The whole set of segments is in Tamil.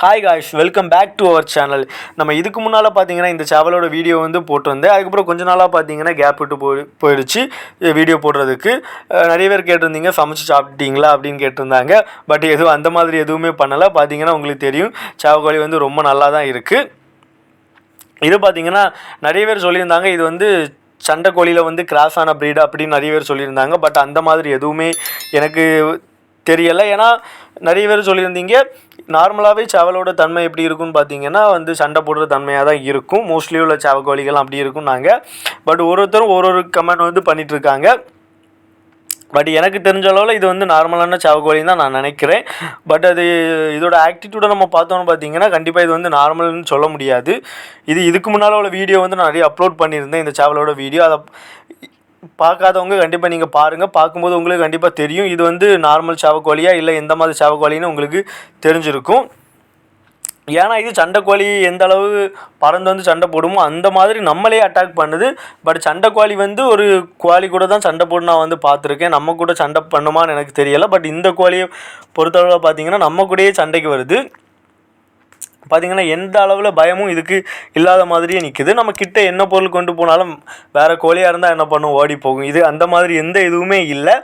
Hi guys welcome back to our channel நம்ம இதுக்கு முன்னால் பார்த்தீங்கன்னா இந்த சேவலோட வீடியோ வந்து போட்டு வந்தேன் அதுக்கப்புறம் கொஞ்ச நாளாக பார்த்தீங்கன்னா கேப் விட்டு போய் போயிடுச்சு வீடியோ போடுறதுக்கு. நிறைய பேர் கேட்டிருந்தீங்க சமைச்சு சாப்பிட்டீங்களா அப்படின்னு கேட்டிருந்தாங்க. பட் எதுவும் அந்த மாதிரி எதுவுமே பண்ணலை. பார்த்தீங்கன்னா உங்களுக்கு தெரியும் சேவக்கோழி வந்து ரொம்ப நல்லா தான் இருக்குது இது பார்த்தீங்கன்னா நிறைய பேர் சொல்லியிருந்தாங்க இது வந்து சண்டை கோழியில் வந்து கிராஸ் ஆன ப்ரீடு அப்படின்னு நிறைய பேர் சொல்லியிருந்தாங்க. பட் அந்த மாதிரி எதுவுமே எனக்கு தெரியலை. ஏன்னா நிறைய பேர் சொல்லியிருந்தீங்க நார்மலாகவே சேவலோட தன்மை எப்படி இருக்கும்னு பார்த்தீங்கன்னா வந்து சண்டை போடுற தன்மையாக தான் இருக்கும். மோஸ்ட்லி உள்ள சேவக்கோழிகள் அப்படி இருக்கும் நாங்கள் பட் ஒரு ஒருத்தரும் ஒரு ஒரு கமெண்ட் வந்து பண்ணிகிட்ருக்காங்க பட் எனக்கு தெரிஞ்ச அளவில் இது வந்து நார்மலான சாவக்கோழின்னு தான் நான் நினைக்கிறேன். பட் அது இதோட ஆக்டிடியூடை நம்ம பார்த்தோம்னு பார்த்தீங்கன்னா கண்டிப்பாக இது வந்து நார்மல்னு சொல்ல முடியாது. இது இதுக்கு முன்னால் உள்ள வீடியோ வந்து நான் நிறைய அப்லோட் பண்ணியிருந்தேன் இந்த சேவலோட வீடியோ அதை பார்க்காதவங்க கண்டிப்பாக நீங்கள் பாருங்கள் பார்க்கும்போது உங்களுக்கு கண்டிப்பாக தெரியும். இது வந்து நார்மல் சாவக்கோழியா இல்லை எந்த மாதிரி சாவக்கோழின்னு உங்களுக்கு தெரிஞ்சிருக்கும். ஏன்னா இது சண்டைக்கோழி எந்த அளவு பறந்து வந்து சண்டை போடுமோ அந்த மாதிரி நம்மளே அட்டாக் பண்ணுது. பட் சண்டைக்கோழி வந்து ஒரு கோழி கூட தான் சண்டை போடு நான் வந்து பார்த்துருக்கேன். நம்ம கூட சண்டை பண்ணுமான்னு எனக்கு தெரியலை. பட் இந்த கோழியை பொறுத்தளவில் பார்த்தீங்கன்னா நம்ம கூடயே சண்டைக்கு வருது. பார்த்தீங்கன்னா எந்த அளவில் பயமும் இதுக்கு இல்லாத மாதிரியே நிற்குது நம்ம கிட்ட என்ன பொருள் கொண்டு போனாலும் வேறு கோழியாக இருந்தால் என்ன பண்ணும்? ஓடி போகும். இது அந்த மாதிரி எந்த இதுவுமே இல்லை.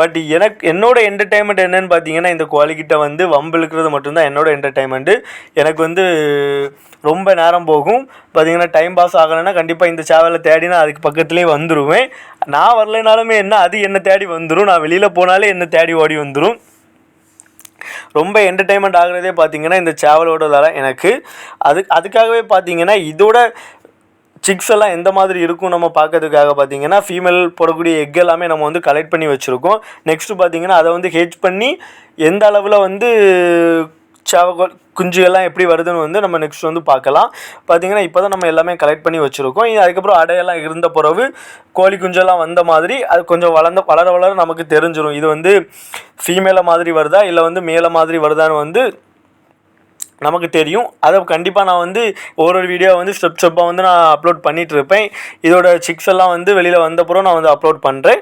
பட் எனக்கு என்னோட என்டர்டைன்மெண்ட் என்னன்னு பார்த்தீங்கன்னா இந்த கோழிக்கிட்ட வந்து வம்பு இழுக்கிறது மட்டும்தான் என்னோட என்டர்டைன்மெண்ட்டு எனக்கு வந்து ரொம்ப நேரம் போகும். பார்த்திங்கன்னா டைம் பாஸ் ஆகலைன்னா கண்டிப்பாக இந்த சேவலை தேடினா அதுக்கு பக்கத்துலேயே வந்துடுவேன் நான் வரலைனாலுமே என்ன அது என்னை தேடி வந்துடும் நான் வெளியில் போனாலே என்னை தேடி ஓடி வந்துடும் ரொம்ப என்டர்டைன்மெண்ட் ஆகுறதே பார்த்தீங்கன்னா இந்த சேவலோட தான் எனக்கு. அது அதுக்காகவே பார்த்தீங்கன்னா இதோட சிக்ஸ் எல்லாம் எந்த மாதிரி இருக்கும் நம்ம பார்க்கறதுக்காக பார்த்தீங்கன்னா ஃபீமேல் போடக்கூடிய எக் எல்லாமே நம்ம வந்து கலெக்ட் பண்ணி வச்சுருக்கோம். நெக்ஸ்ட்டு பார்த்தீங்கன்னா அதை வந்து ஹெச் பண்ணி எந்த அளவில் வந்து சேவகோல் குஞ்சுகள்லாம் எப்படி வருதுன்னு வந்து நம்ம நெக்ஸ்ட் வந்து பார்க்கலாம். பார்த்தீங்கன்னா இப்போ தான் நம்ம எல்லாமே கலெக்ட் பண்ணி வச்சுருக்கோம். இது அதுக்கப்புறம் அடையெல்லாம் இருந்த பிறகு கோழி குஞ்செல்லாம் வந்த மாதிரி அது கொஞ்சம் வளர்ந்த வளர வளர நமக்கு தெரிஞ்சிடும் இது வந்து ஃபீமேலை மாதிரி வருதா இல்லை வந்து மேலே மாதிரி வருதான்னு வந்து நமக்கு தெரியும். அதை கண்டிப்பாக நான் வந்து ஒரு ஒரு வீடியோ வந்து ஸ்டெப் ஸ்டெப்பாக வந்து நான் அப்லோட் பண்ணிகிட்ருப்பேன் இருப்பேன் இதோட சிக்ஸ் எல்லாம் வந்து வெளியில் வந்தப்புறம் நான் வந்து அப்லோட் பண்ணுறேன்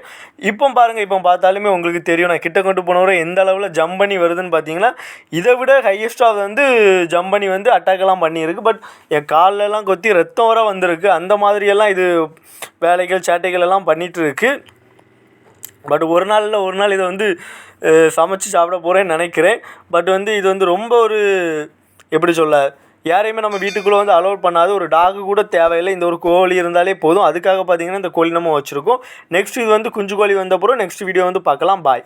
இப்போ பாருங்கள் இப்போ பார்த்தாலுமே உங்களுக்கு தெரியும். நான் கிட்ட கொண்டு போனவரை எந்த அளவில் ஜம்ப் பண்ணி வருதுன்னு பார்த்தீங்கன்னா இதை விட ஹையஸ்ட்டாக வந்து ஜம்ப் பண்ணி வந்து அட்டாக்கெல்லாம் பண்ணியிருக்கு. பட் என் கால்லெல்லாம் கொத்தி ரத்தம் வர வந்திருக்கு. அந்த மாதிரியெல்லாம் இது வேலைகள் சேட்டைகள் எல்லாம் பண்ணிகிட்டுருக்கு பட் ஒரு நாளில் ஒரு நாள் இதை வந்து சமைச்சு சாப்பிட போகிறேன்னு நினைக்கிறேன். பட் வந்து இது வந்து ரொம்ப ஒரு எப்படி சொல்ல யாரையுமே நம்ம வீட்டுக்குள்ளே வந்து அலோட் பண்ணாத ஒரு டாகு கூட தேவையில்லை. இந்த ஒரு கோழி இருந்தாலே போதும். அதுக்காக பார்த்தீங்கன்னா இந்த கோழி நம்ம வச்சுருக்கோம். நெக்ஸ்ட் இது வந்து குஞ்சு கோழி வந்தப்பறம் நெக்ஸ்ட் வீடியோ வந்து பார்க்கலாம். பாய்